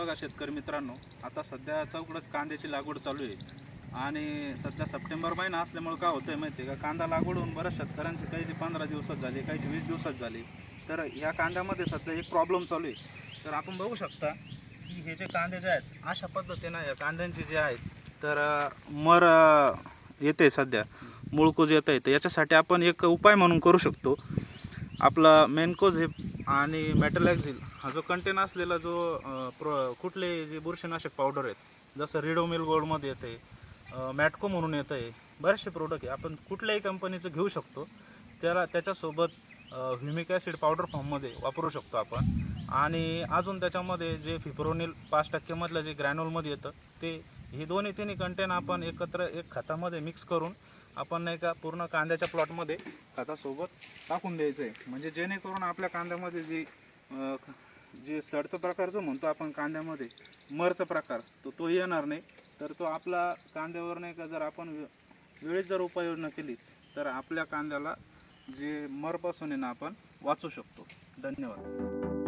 बघा शेतकरी मित्रांनो आता सध्या चौकडच कांद्याची लागवड चालू आहे. आणि सध्या सप्टेंबर महिना असल्यामुळे काय होतंय माहिती आहे का? कांदा लागवड होऊन बऱ्याच शेतकऱ्यांची काही पंधरा दिवसात झाली काही वीस दिवसात झाली. तर ह्या कांद्यामध्ये सध्या एक प्रॉब्लेम चालू आहे. तर आपण बघू शकता की हे जे कांदे जे आहेत अशा पद्धतीनं या कांद्यांचे जे आहेत तर मर येते सध्या. मुळकूज येत आहे तर याच्यासाठी आपण एक उपाय म्हणून करू शकतो. आपला मेनकोज हे आणि मेटलॅक्झिल हा जो कंटेन असलेला जो प्रो प्र कुठले जे बुरशीनाशक पावडर आहेत जसं रिडोमिल गोल्डमध्ये येते मॅटको म्हणून येतं आहे बरेचसे प्रोडक्ट आहे. आपण कुठल्याही कंपनीचं घेऊ शकतो. त्याला त्याच्यासोबत ह्युमिक ॲसिड पावडर फॉर्ममध्ये वापरू शकतो आपण. आणि अजून त्याच्यामध्ये जे फिप्रोनिल पाच टक्केमधलं जे ग्रॅन्युलमध्ये येतं ते हे दोन्ही तिन्ही कंटेन आपण एकत्र एक खतामध्ये मिक्स करून आपण नाही का पूर्ण कांद्याच्या प्लॉटमध्ये खतासोबत टाकून द्यायचं आहे म्हणजे जेणेकरून आपल्या कांद्यामध्ये जी जे सडचा प्रकार जो म्हणतो आपण कांद्यामध्ये मरचा प्रकार तो तो येणार नाही. तर तो आपला कांद्यावर नाही का जर आपण वेळेत जर उपाययोजना केली तर आपल्या कांद्याला जे मरपासून आहे ना आपण वाचू शकतो. धन्यवाद.